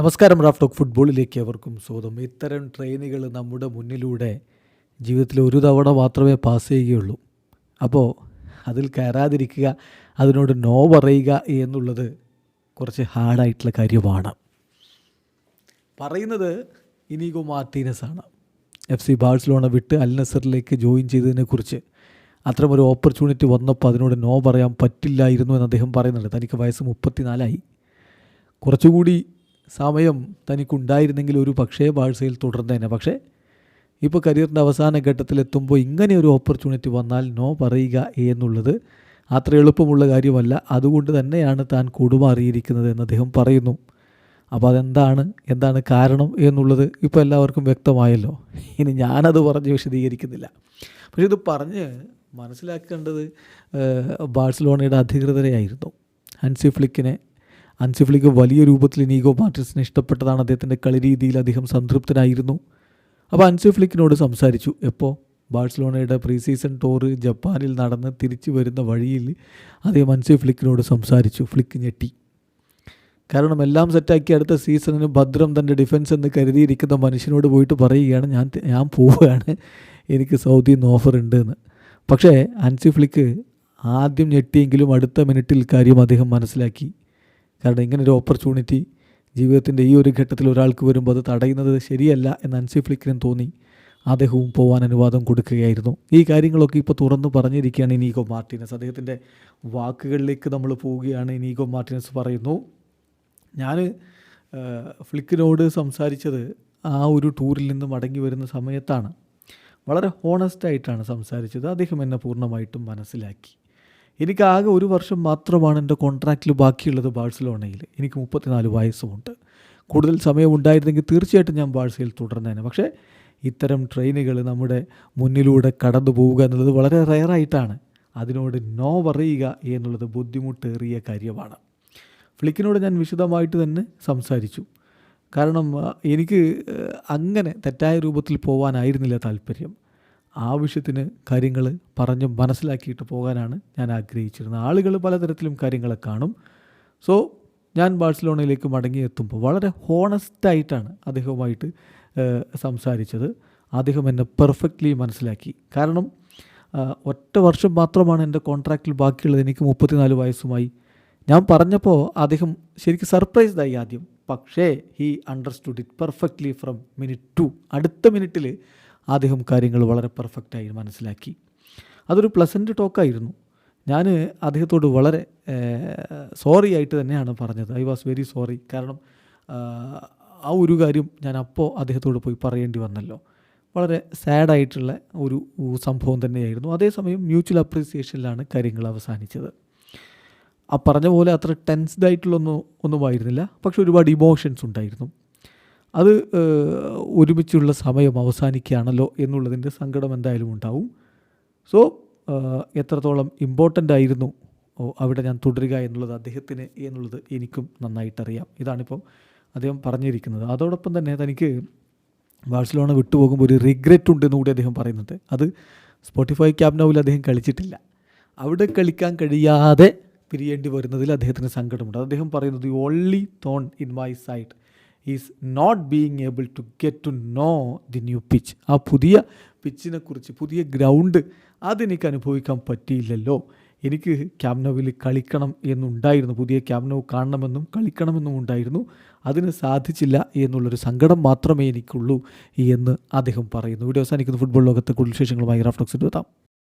നമസ്കാരം Raf talk ഫുട്ബോളിലേക്ക് അവർക്കും സ്വാഗതം. ഇത്തരം ട്രെയിനുകൾ നമ്മുടെ മുന്നിലൂടെ ജീവിതത്തിൽ ഒരു തവണ മാത്രമേ പാസ് ചെയ്യുകയുള്ളൂ. അപ്പോൾ അതിൽ കയറാതിരിക്കുക അതിനോട് നോ പറയുക എന്നുള്ളത് കുറച്ച് ഹാർഡായിട്ടുള്ള കാര്യമാണ്. പറയുന്നത് ഇനീഗോ മാർട്ടീനസ് ആണ് എഫ് സി ബാഴ്സലോണ വിട്ട് അൽ നസറിലേക്ക് ജോയിൻ ചെയ്തതിനെക്കുറിച്ച് അത്തരമൊരു ഓപ്പർച്യൂണിറ്റി വന്നപ്പോൾ അതിനോട് നോ പറയാൻ പറ്റില്ലായിരുന്നു എന്ന് അദ്ദേഹം പറയുന്നുണ്ട്. തനിക്ക് വയസ്സ് മുപ്പത്തിനാലായി. കുറച്ചുകൂടി സമയം തനിക്കുണ്ടായിരുന്നെങ്കിൽ ഒരു പക്ഷേ ബാഴ്സയിൽ തുടർന്നേനെ. പക്ഷേ ഇപ്പോൾ കരിയറിന്റെ അവസാന ഘട്ടത്തിലെത്തുമ്പോൾ ഇങ്ങനെ ഒരു ഓപ്പർച്യൂണിറ്റി വന്നാൽ നോ പറയുക എന്നുള്ളത് അത്ര എളുപ്പമുള്ള കാര്യമല്ല. അതുകൊണ്ട് തന്നെയാണ് താൻ കൂടുമാറിയിരിക്കുന്നത് എന്ന് അദ്ദേഹം പറയുന്നു. അപ്പോൾ അതെന്താണ്? എന്താണ് കാരണം എന്നുള്ളത് ഇപ്പോൾ എല്ലാവർക്കും വ്യക്തമായല്ലോ. ഇനി ഞാനത് പറഞ്ഞ് വിശദീകരിക്കുന്നില്ല. പക്ഷെ ഇത് പറഞ്ഞ് മനസ്സിലാക്കേണ്ടത് ബാഴ്സലോണയുടെ അധികൃതരെയായിരുന്നു. ഹൻസി ഫ്ലിക്കിനെ ഹൻസി ഫ്ലിക്ക് വലിയ രൂപത്തിൽ ഇനീഗോ മാർട്ടിൻസിനെ ഇഷ്ടപ്പെട്ടതാണ് അദ്ദേഹത്തിന്റെ കളി രീതിയിൽ അദ്ദേഹം സംതൃപ്തനായിരുന്നു. അപ്പോൾ അൻസിഫ്ലിക്കിനോട് സംസാരിച്ചു. എപ്പോൾ? ബാഴ്സലോണയുടെ പ്രീ സീസൺ ടൂർ ജപ്പാനിൽ നടന്ന് തിരിച്ചു വരുന്ന വഴിയിൽ അദ്ദേഹം അൻസി ഫ്ലിക്കിനോട് സംസാരിച്ചു. ഫ്ലിക്ക് ഞെട്ടി. കാരണം എല്ലാം സെറ്റാക്കി അടുത്ത സീസണിന് ഭദ്രം തന്റെ ഡിഫൻസ് എന്ന് കരുതിയിരിക്കുന്ന മനുഷ്യനോട് പോയിട്ട് പറയുകയാണ് ഞാൻ ഞാൻ പോവുകയാണ്. എനിക്ക് സൗദി നിന്ന് ഓഫർ ഉണ്ട് എന്ന്. പക്ഷേ അൻസി ഫ്ലിക്ക് ആദ്യം ഞെട്ടിയെങ്കിലും അടുത്ത മിനിറ്റിൽ കാര്യം അദ്ദേഹം മനസ്സിലാക്കി. കാരണം ഇങ്ങനൊരു ഓപ്പർച്യൂണിറ്റി ജീവിതത്തിന്റെ ഈ ഒരു ഘട്ടത്തിൽ ഒരാൾക്ക് വരുമ്പോൾ അത് തടയുന്നത് ശരിയല്ല എന്ന് അൻസി ഫ്ലിക്കിനും തോന്നി. അദ്ദേഹവും പോകാൻ അനുവാദം കൊടുക്കുകയായിരുന്നു. ഈ കാര്യങ്ങളൊക്കെ ഇപ്പോൾ തുറന്നു പറഞ്ഞിരിക്കുകയാണ് ഇനീഗോ മാർട്ടിനസ്. അദ്ദേഹത്തിന്റെ വാക്കുകളിലേക്ക് നമ്മൾ പോവുകയാണ് ഇനീഗോ മാർട്ടിനസ് പറയുന്നു. ഞാൻ ഫ്ലിക്കിനോട് സംസാരിച്ചത് ആ ഒരു ടൂറിൽ നിന്ന് മടങ്ങി വരുന്ന സമയത്താണ്. വളരെ ഹോണസ്റ്റായിട്ടാണ് സംസാരിച്ചത്. അദ്ദേഹം എന്നെ പൂർണമായിട്ടും മനസ്സിലാക്കി. എനിക്ക് ആകെ ഒരു വർഷം മാത്രമാണ് എന്റെ കോൺട്രാക്റ്റിൽ ബാക്കിയുള്ളത് ബാഴ്സലോണയിൽ എനിക്ക് മുപ്പത്തിനാല് വയസ്സുമുണ്ട്. കൂടുതൽ സമയം ഉണ്ടായിരുന്നെങ്കിൽ തീർച്ചയായിട്ടും ഞാൻ ബാഴ്സയിൽ തുടർന്നേനെ. പക്ഷേ ഇത്തരം ട്രെയിനുകൾ നമ്മുടെ മുന്നിലൂടെ കടന്നു പോവുക എന്നുള്ളത് വളരെ റയറായിട്ടാണ്. അതിനോട് നോ പറയുക എന്നുള്ളത് ബുദ്ധിമുട്ടേറിയ കാര്യമാണ്. ഫ്ലിക്കിനോട് ഞാൻ വിശദമായിട്ട് തന്നെ സംസാരിച്ചു. കാരണം എനിക്ക് അങ്ങനെ തെറ്റായ രൂപത്തിൽ പോകാനായിരുന്നില്ല താല്പര്യം. ആവശ്യത്തിന് കാര്യങ്ങൾ പറഞ്ഞ് മനസ്സിലാക്കിയിട്ട് പോകാനാണ് ഞാൻ ആഗ്രഹിച്ചിരുന്നത്. ആളുകൾ പലതരത്തിലും കാര്യങ്ങളെ കാണും. സോ ഞാൻ ബാഴ്സലോണയിലേക്ക് മടങ്ങിയെത്തുമ്പോൾ വളരെ ഹോണസ്റ്റായിട്ടാണ് അദ്ദേഹവുമായിട്ട് സംസാരിച്ചത്. അദ്ദേഹം എന്നെ പെർഫെക്റ്റ്ലി മനസ്സിലാക്കി. കാരണം ഒറ്റ വർഷം മാത്രമാണ് എന്റെ കോൺട്രാക്റ്റിൽ ബാക്കിയുള്ളത്. എനിക്ക് മുപ്പത്തിനാല് വയസ്സുമായി. ഞാൻ പറഞ്ഞപ്പോൾ അദ്ദേഹം ശരിക്കും സർപ്രൈസ്ഡായി ആദ്യം. പക്ഷേ he understood it perfectly from minute to അടുത്ത മിനിറ്റിൽ അദ്ദേഹം കാര്യങ്ങൾ വളരെ പെർഫെക്റ്റായി മനസ്സിലാക്കി. അതൊരു പ്ലസന്റ് ടോക്കായിരുന്നു ഞാൻ അദ്ദേഹത്തോട് വളരെ സോറി ആയിട്ട് തന്നെയാണ് പറഞ്ഞത്. ഐ വാസ് വെരി സോറി കാരണം ആ, ഒരു കാര്യം ഞാൻ അപ്പോൾ അദ്ദേഹത്തോട് പോയി പറയേണ്ടി വന്നല്ലോ. വളരെ സാഡായിട്ടുള്ള ഒരു സംഭവം തന്നെയായിരുന്നു. അതേസമയം മ്യൂച്വൽ അപ്രീസിയേഷനിലാണ് കാര്യങ്ങൾ അവസാനിച്ചത്. ആ പറഞ്ഞ പോലെ അത്ര ടെൻസ്ഡ് ആയിട്ടുള്ളൊന്നും ഒന്നുമായിരുന്നില്ല. പക്ഷെ ഒരുപാട് ഇമോഷൻസ് ഉണ്ടായിരുന്നു. അത് ഒരുമിച്ചുള്ള സമയം അവസാനിക്കുകയാണല്ലോ എന്നുള്ളതിന്റെ സങ്കടം എന്തായാലും ഉണ്ടാവും. സോ എത്രത്തോളം ഇമ്പോർട്ടന്റ് ആയിരുന്നു അവിടെ ഞാൻ തുടരുക എന്നുള്ളത് അദ്ദേഹത്തിന് എന്നുള്ളത് എനിക്കും നന്നായിട്ടറിയാം. ഇതാണിപ്പം അദ്ദേഹം പറഞ്ഞിരിക്കുന്നത്. അതോടൊപ്പം തന്നെ തനിക്ക് ബാഴ്സലോണ വിട്ടുപോകുമ്പോൾ ഒരു റിഗ്രറ്റ് ഉണ്ടെന്ന് കൂടി അദ്ദേഹം പറയുന്നുണ്ട്. അത് സ്പോട്ടിഫൈ ക്യാബ്നോവിൽ അദ്ദേഹം കളിച്ചിട്ടില്ല. അവിടെ കളിക്കാൻ കഴിയാതെ പിരിയേണ്ടി വരുന്നതിൽ അദ്ദേഹത്തിന് സങ്കടമുണ്ട്. അദ്ദേഹം പറയുന്നത് only thorn in my side is not being able to get to know the new pitch ആ പുതിയ പിച്ചിനെക്കുറിച്ച് പുതിയ ഗ്രൗണ്ട് അതെനിക്ക് അനുഭവിക്കാൻ പറ്റിയില്ലല്ലോ. എനിക്ക് ക്യാമ്നോവിൽ കളിക്കണം എന്നുണ്ടായിരുന്നു. പുതിയ ക്യാമ്നോ കാണണമെന്നും കളിക്കണമെന്നും ഉണ്ടായിരുന്നു. അതിന് സാധിച്ചില്ല എന്നുള്ളൊരു സങ്കടം മാത്രമേ എനിക്കുള്ളൂ എന്ന് അദ്ദേഹം പറയുന്നു. വീഡിയോ അവസാനിക്കുന്ന. ഫുട്ബോൾ ലോകത്തെ കൂടുതൽ വിശേഷങ്ങളുമായി റാഫ്റ്റോക്സിൽ എത്താം.